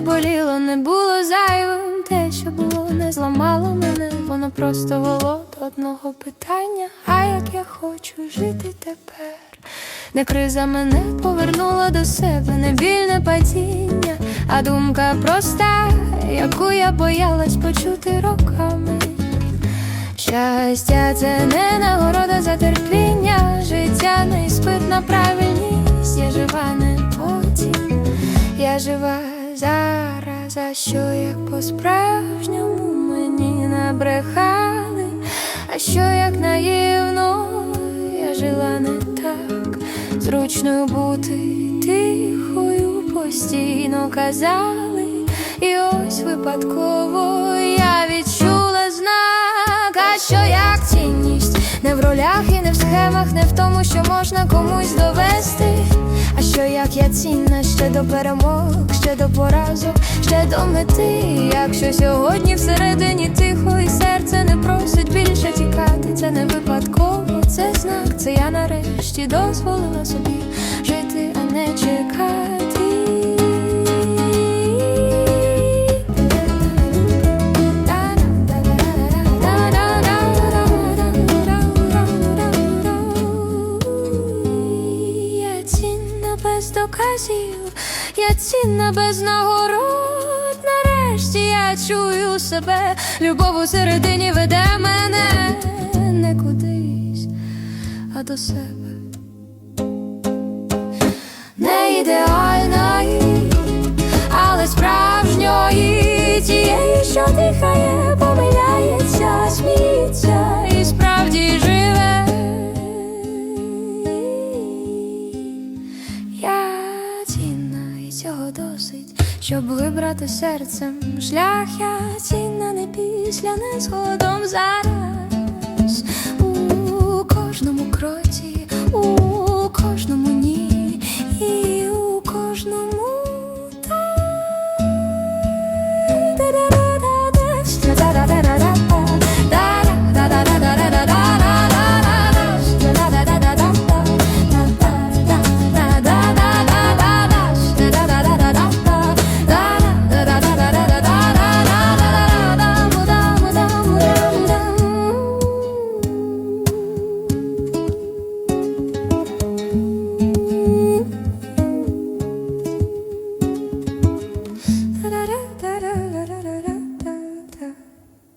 боліло, не було зайвим. Те, що було, не зламало мене. Воно просто вело до одного питання. А як я хочу жити тепер? Не криза мене повернула до себе, не біль, не падіння, а думка проста, яку я боялась почути роками. Щастя, це не нагорода за терпіння, життя не іспит на правильність, я жива не потім, я жива зараз, а що як по-справжньому мені набрехали, а що як наївно я жила не так, зручно бути тихою, постійно казали, і ось випадково я відчула знак, а що як цінність? Не в ролях і не в схемах, не в тому, що можна комусь довести. Що як я цінна ще до перемог, ще до поразок, ще до мети. Якщо сьогодні всередині тихо і серце не просить більше тікати, це не випадково, це знак, це я нарешті дозволила без я цінна без нагород. Нарешті я чую себе, любов у середині веде мене не кудись, а до себе. Не ідеальної, але справжньої тієї, що дихає, досить, щоб вибрати серцем шлях. Я цінна не після, не згодом зараз. У кожному кроці, у